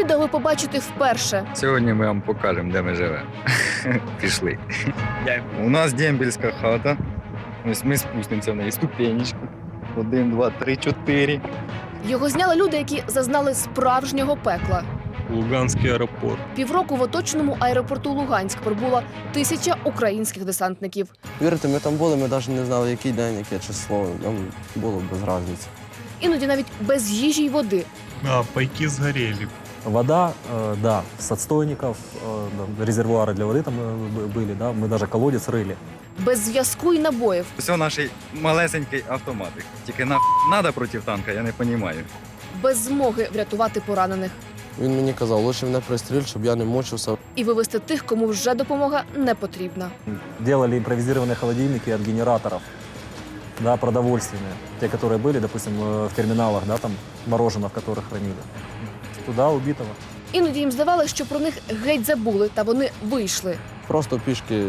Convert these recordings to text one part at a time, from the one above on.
відео ви побачите вперше. Сьогодні ми вам покажемо, де ми живемо. Пішли. У нас дембельська хата. Ось ми спустимося в неї ступенечку. Один, два, три, чотири. Його зняли люди, які зазнали справжнього пекла. Луганський аеропорт. Півроку в оточеному аеропорту Луганськ прибула тисяча українських десантників. Вірите, ми там були, ми навіть не знали, який день, яке число. Нам було без різниці. Іноді навіть без їжі й води. А, пайки згорели. Вода, э, да, с отстойников, э, да, резервуары для воды там э, б- были, да, мы даже колодец рыли. Без зв'язку й набоїв. Ось наш малесенький автоматик. Тільки на треба проти танка, я не розумію. без змоги врятувати поранених Він мені казав, лише мене пристріль, щоб я не мучився. і вивести тих, кому вже допомога не потрібна. Делали импровизированные холодильники от генераторов, да, продовольственные. Те, которые были, допустим, э, в терминалах, да, там мороженое, в которых хранили. Туда убитого. Іноді їм здавалося, що про них геть забули, та вони вийшли. Просто пішки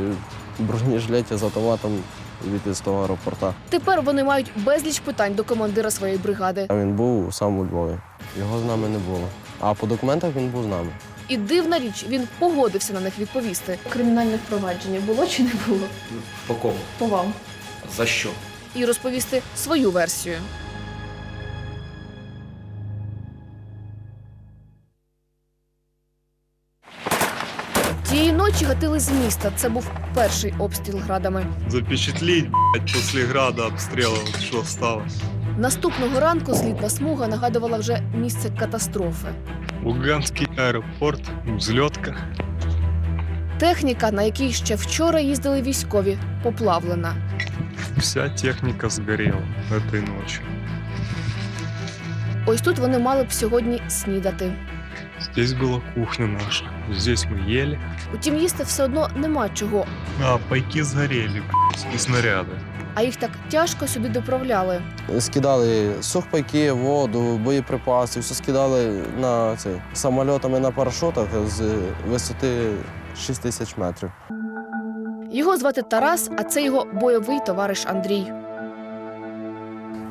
в бронежилеті з автоматом від з того аеропорта. Тепер вони мають безліч питань до командира своєї бригади. А він був сам у Львові. Його з нами не було. А по документах він був з нами. І дивна річ, він погодився на них відповісти. Кримінальне впровадження було чи не було? По кому? По вам. За що? І розповісти свою версію. Ночі гатили з міста. Це був перший обстріл градами. Запечатлеть, блядь, после града обстрела, вот что осталось. Наступного ранку злітна смуга нагадувала вже місце катастрофи. Луганський аеропорт, взлетка. Техніка, на якій ще вчора їздили військові, поплавлена. Вся техника сгорела этой ночью. Ось тут вони мали б сьогодні снідати. Здесь была кухня наша. Здесь мы ели. Утім, їсти все одно нема чого, А, пайки сгорели, блядь, и снаряды. а їх так тяжко сюди доправляли. Скидали сухпайки, воду, боєприпаси, все скидали на це, самольотами на парашутах з висоти 6 тисяч метрів. Його звати Тарас, а це його бойовий товариш Андрій.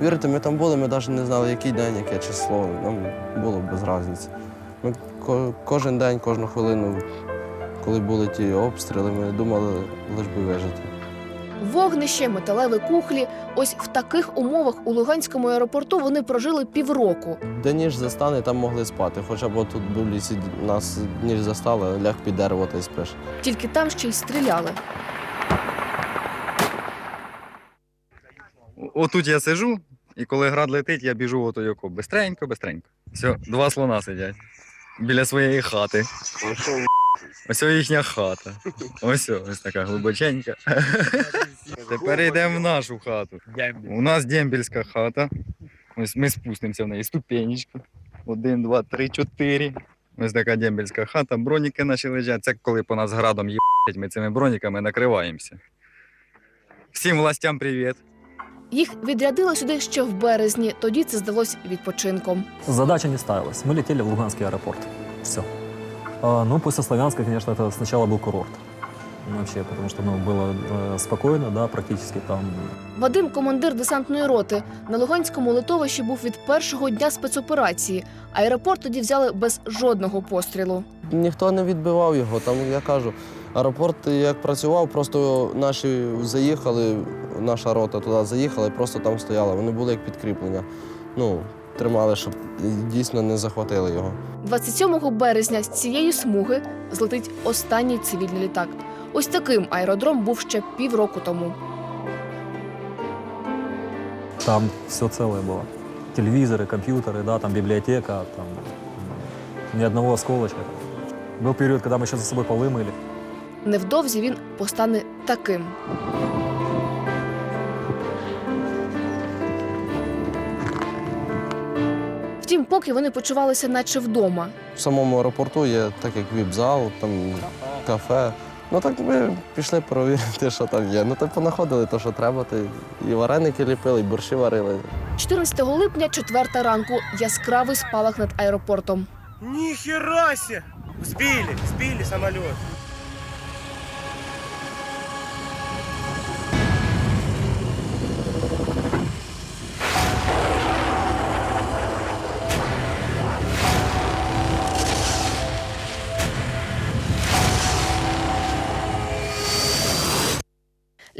Вірите, ми там були, ми навіть не знали, який день, яке число. Нам було без різниці. Ми кожен день, кожну хвилину, коли були ті обстріли, ми думали лише би вижити. Вогнище, металеві кухлі. Ось в таких умовах у Луганському аеропорту вони прожили півроку. Де ніж застане, там могли спати. Хоча б тут в лісі нас ніж застала, ляг під дерево та й спиш. Тільки там ще й стріляли. Отут я сижу, і коли град летить, я біжу ото яко. Бистренько, бистренько. Все, два слона сидять біля своєї хати. Ось їхня хата. Ось ось така глибоченька. Тепер йдемо в нашу хату. У нас дембельська хата. Ось ми спустимося в неї ступенечку. Один, два, три, чотири. Ось така дембельська хата. Броніки наші лежать. Це коли по нас градом їбать, ми цими броніками накриваємося. Всім властям привіт. Їх відрядили сюди ще в березні. Тоді це здалось відпочинком. Задача не ставилась. Мы летели в Луганский аэропорт. Все. ну, после Славянска, конечно, это сначала был курорт. Ну, Вообще, потому что ну, было э, спокойно, да, практически там Вадим, командир десантної роти, на Луганському литовищі був від першого дня спецоперації. Аеропорт тоді взяли без жодного пострілу. Ніхто не відбивав його. Там, я кажу, аеропорт як працював, просто наші заїхали, наша рота туди заїхала і просто там стояла. Вони були як підкріплення. Ну, тримали, щоб дійсно не захватили його. 27 березня з цієї смуги злетить останній цивільний літак. Ось таким аеродром був ще півроку тому. там все целое было. Телевизоры, компьютеры, да, там библиотека, там м, ни одного осколочка. Был период, когда мы еще за собой полы мыли. Невдовзі він постане таким. Втім, поки вони почувалися наче вдома. В самому аеропорту є так як віп-зал, там кафе. Ну так ми пішли перевірити, що там є. Ну так понаходили те, що треба. І вареники ліпили, і борщі варили. 14 липня, 4 ранку, яскравий спалах над аеропортом. Ни хера себе! Сбили,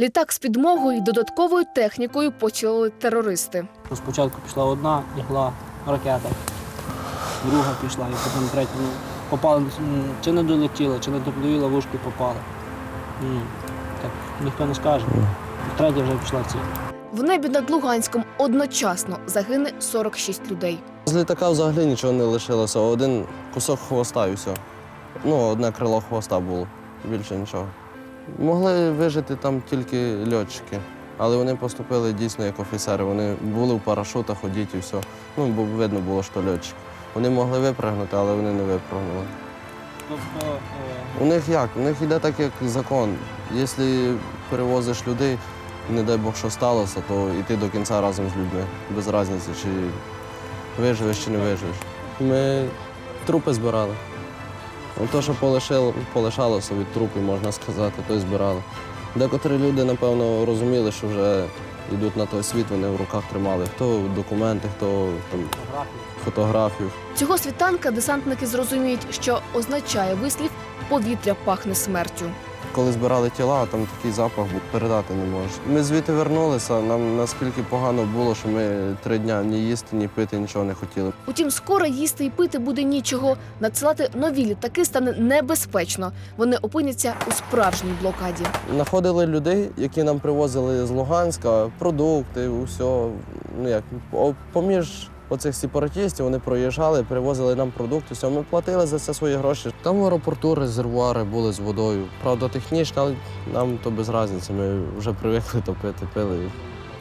Літак з підмогою і додатковою технікою поцілили терористи. Спочатку пішла одна ігла ракета, друга пішла, і потім третя. Ну, попали, чи не долетіли, чи не до дві ловушки попали. Так ніхто не скаже. Третя вже пішла в ціль. В небі над Луганськом одночасно загине 46 людей. З літака взагалі нічого не лишилося. Один кусок хвоста і все. Ну, одне крило хвоста було, більше нічого. Могли вижити там тільки льотчики, але вони поступили дійсно як офіцери. Вони були в парашутах, ходіть і все. Ну, бо видно було, що льотчик. Вони могли випрыгнути, але вони не випрыгнули. Тобто е, У них як? У них йде так, як закон. Якщо перевозиш людей, не дай Бог, що сталося, то йти до кінця разом з людьми. Без різниці, чи виживеш, чи не виживеш. Ми трупи збирали. Те, що полишало, полишалося від трупів, можна сказати, то й збирали. Декотрі люди, напевно, розуміли, що вже йдуть на той світ, вони в руках тримали. Хто документи, хто там, фотографію. Цього світанка десантники зрозуміють, що означає вислів повітря пахне смертю. Коли збирали тіла, там такий запах був, передати не можеш. Ми звідти вернулися, нам наскільки погано було, що ми три дня ні їсти, ні пити, нічого не хотіли. Утім, скоро їсти і пити буде нічого. Надсилати нові літаки стане небезпечно. Вони опиняться у справжній блокаді. Знаходили людей, які нам привозили з Луганська, продукти, усе. Ну як поміж оцих сепаратистів вони проїжджали, привозили нам продукти. Все, ми платили за це свої гроші. Там в аеропорту резервуари були з водою. Правда, технічно, але нам то без різниці. Ми вже привикли то пити, пили.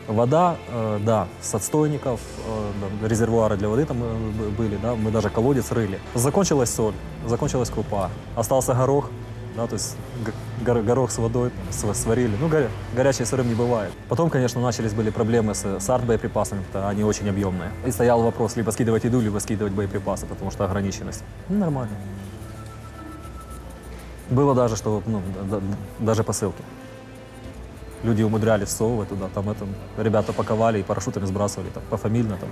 Вода, э, да, с отстойников, э, да, резервуары для воды там э, б- были, да, мы даже колодец рыли. Закончилась соль, закончилась крупа, остался горох, да, то есть г- гор- горох с водой св- сварили. Ну, горя- горячий сырым не бывает. Потом, конечно, начались были проблемы с, с арт-боеприпасами, что они очень объемные. И стоял вопрос либо скидывать еду, либо скидывать боеприпасы, потому что ограниченность. Ну, нормально. Было даже, что, ну, да- да- даже посылки. Люди умудрялись всовывать туда, там это, ребята паковали и парашютами сбрасывали, там, пофамильно, там,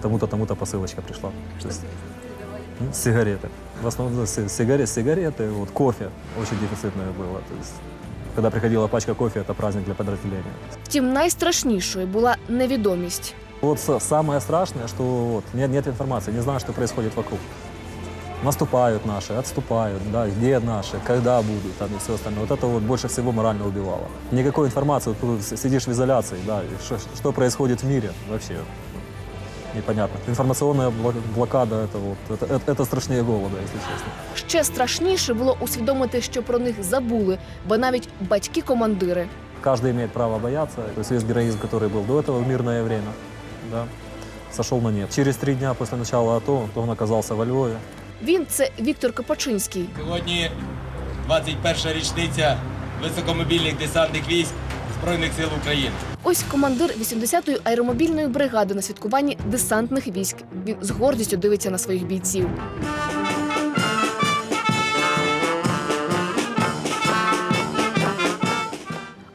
тому-то, тому-то посылочка пришла. То есть, ну, сигареты. В основном си- сигареты, сигареты, вот кофе очень дефицитное было. То есть, когда приходила пачка кофе, это праздник для подразделения. Втім, найстрашнішою була невідомість. Вот с- самое страшное, что вот, нет, нет информации, не знаю, что происходит вокруг. Наступают наши, отступают, да, где наши, когда будут, там и все остальное. Вот это вот больше всего морально убивало. Никакой информации, вот тут с- сидишь в изоляции, да, и что, что происходит в мире, вообще непонятно. Информационная блок- блокада, это вот, это, это, это страшнее голода, если честно. Ще страшніше було усвідомити, що про них забули, бо навіть батьки-командири. Каждый имеет право бояться. То есть весь героизм, который был до этого в мирное время, да, сошел на нет. Через три дня после начала АТО он оказался во Львове. Він це Віктор Копачинський. Сьогодні 21 річниця високомобільних десантних військ Збройних сил України. Ось командир 80-ї аеромобільної бригади на святкуванні десантних військ. Він з гордістю дивиться на своїх бійців.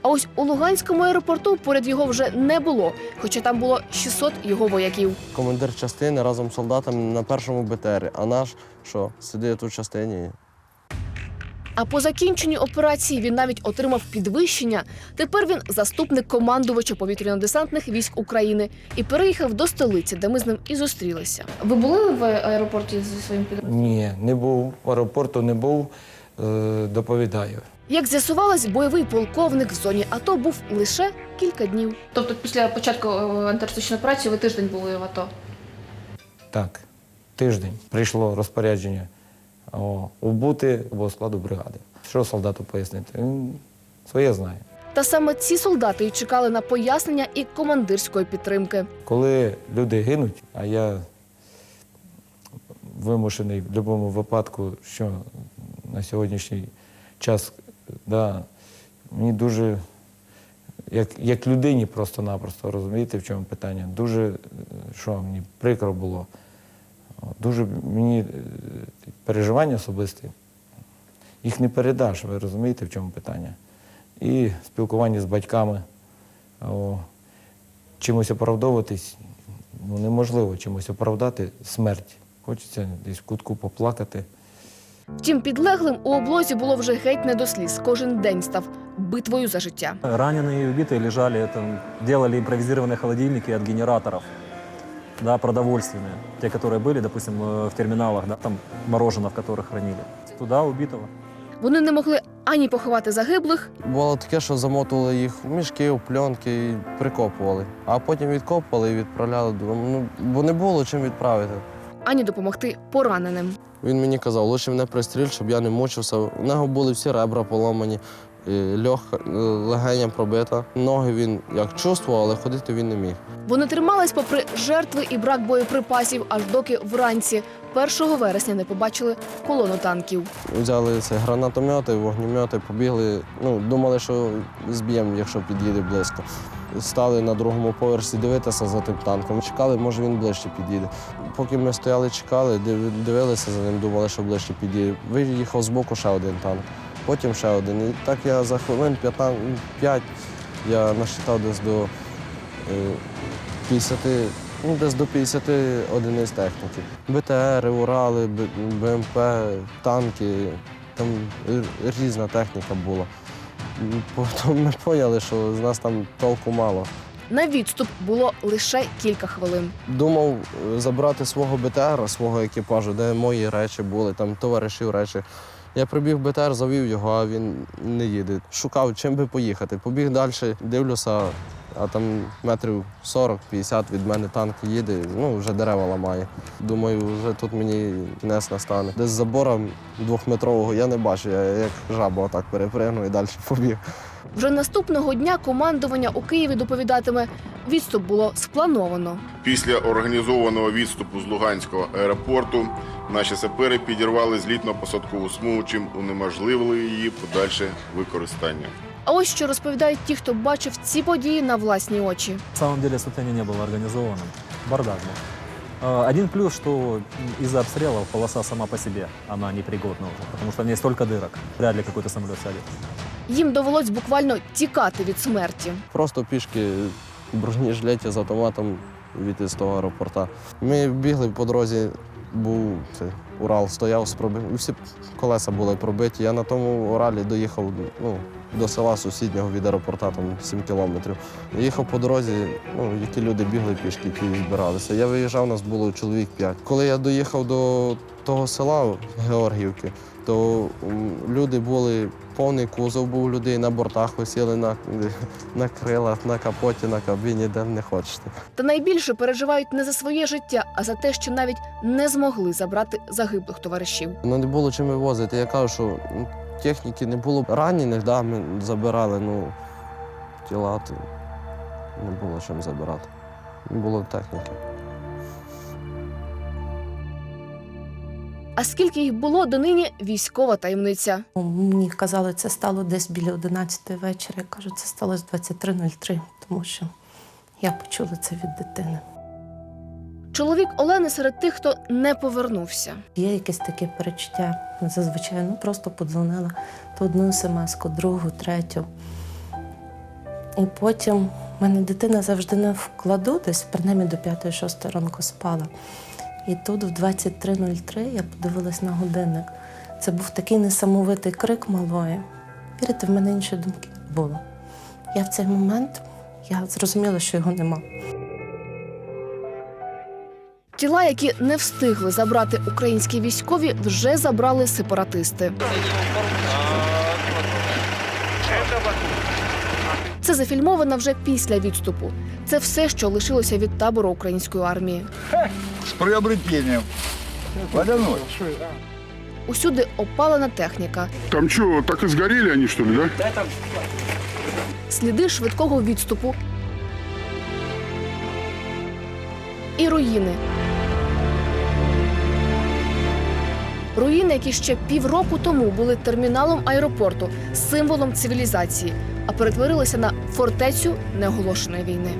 А ось у Луганському аеропорту поряд його вже не було, хоча там було 600 його вояків. Командир частини разом з солдатами на першому БТРі, а наш що, сидить тут частині. А по закінченню операції він навіть отримав підвищення. Тепер він заступник командувача повітряно-десантних військ України і переїхав до столиці, де ми з ним і зустрілися. Ви були в аеропорті зі своїм підрозділом? Ні, не був в аеропорту, не був. Е, доповідаю. Як з'ясувалось, бойовий полковник в зоні АТО був лише кілька днів. Тобто, після початку антитерористичної операції ви тиждень були в АТО. Так, тиждень прийшло розпорядження убути або складу бригади. Що солдату пояснити? Він своє знає. Та саме ці солдати й чекали на пояснення і командирської підтримки. Коли люди гинуть, а я вимушений в будь-якому випадку, що на сьогоднішній час, да, мені дуже, як, як людині просто-напросто, розумієте, в чому питання, дуже, е, що мені прикро було, дуже мені е, переживання особисті, їх не передаш, ви розумієте, в чому питання. І спілкування з батьками. О, чимось оправдовуватись ну, неможливо чимось оправдати смерть. Хочеться десь в кутку поплакати. Втім, підлеглим у облозі було вже геть не до сліз. Кожен день став битвою за життя. Раненые и убитые лежали, это, делали импровизированные холодильники от генераторов, да, продовольственные, те, которые были, допустим, э, в терминалах, да, там мороженое, в которых хранили. Туда убитого. Вони не могли ані поховати загиблих, Було таке, що замотували їх в мішки, у пленки і прикопували. А потім відкопували і відправляли додому. Ну, бо не було чим відправити. ані допомогти пораненим. Він мені казав, лише мене пристріль, щоб я не мучився. У нього були всі ребра поломані, і льох, е, легеня пробита. Ноги він як чувствував, але ходити він не міг. Вони тримались попри жертви і брак боєприпасів, аж доки вранці 1 вересня не побачили колону танків. Взяли це гранатомети, вогнемети, побігли. Ну, думали, що зб'ємо, якщо під'їде близько. Стали на другому поверсі дивитися за тим танком. Чекали, може він ближче під'їде. Поки ми стояли, чекали, дивилися за ним, думали, що ближче під'їде. Виїхав з боку ще один танк, потім ще один. І так я за хвилин 15 5 я насчитав десь до е, 50, ну, десь до 50 одиниць техніки. БТРи, Урали, БМП, танки, там різна техніка була. Потім ми поняли, що з нас там толку мало. На відступ було лише кілька хвилин. Думав е, забрати свого БТР, свого екіпажу, де мої речі були, там товаришів речі. Я прибіг в БТР, завів його, а він не їде. Шукав, чим би поїхати. Побіг далі, дивлюся, а там метрів 40-50 від мене танк їде, ну вже дерева ламає. Думаю, вже тут мені кінець настане. Десь забора двохметрового я не бачу, я як жаба отак перепригну і далі побіг. Вже наступного дня командування у Києві доповідатиме, відступ було сплановано. Після організованого відступу з Луганського аеропорту наші сапери підірвали злітно-посадкову смугу, чим унеможливили її подальше використання. А ось що розповідають ті, хто бачив ці події на власні очі. На самом деле отступление не было организованным. Бардак был. Э, Один плюс, что м, из-за обстрелов полоса сама по себе, она непригодна уже, потому что в ней столько дырок. Вряд ли какой-то самолет сядет. Їм довелось буквально тікати від смерті. Просто пішки бронежилеті з автоматом від з того аеропорта. Ми бігли по дорозі, був це, Урал, стояв з проби... Всі колеса були пробиті. Я на тому Уралі доїхав ну, до села сусіднього від аеропорта, там 7 кілометрів. Їхав по дорозі, ну, які люди бігли пішки, які збиралися. Я виїжджав, нас було чоловік 5. Коли я доїхав до того села Георгіївки, то люди були, повний кузов був людей, на бортах висіли на, на крилах, на капоті, на кабіні, де не хочете. Та найбільше переживають не за своє життя, а за те, що навіть не змогли забрати загиблих товаришів. Ну не було чим вивозити. Я кажу, що ну, техніки не було ранених, да, ми забирали, ну тіла то не було чим забирати. Не було техніки. А скільки їх було донині військова таємниця. Мені казали, це стало десь біля 11 вечора. Я кажу, це сталося 23.03, тому що я почула це від дитини. Чоловік Олени серед тих, хто не повернувся. Є якесь таке перечуття. Зазвичай ну, просто подзвонила то одну смс-ку, другу, третю. І потім в мене дитина завжди не вкладу, десь принаймні до 5-6 ранку спала. І тут в 23.03 я подивилась на годинник. Це був такий несамовитий крик малої. Вірите, в мене іншої думки не було. Я в цей момент я зрозуміла, що його нема. Тіла, які не встигли забрати українські військові, вже забрали сепаратисти. Це зафільмовано вже після відступу. Це все, що лишилося від табору української армії. З приобретенням. Водяной. Усюди опалена техніка, Там що, так і згоріли вони, що ли, да? сліди швидкого відступу і руїни. Руїни, які ще півроку тому були терміналом аеропорту, символом цивілізації, а перетворилися на фортецю неоголошеної війни.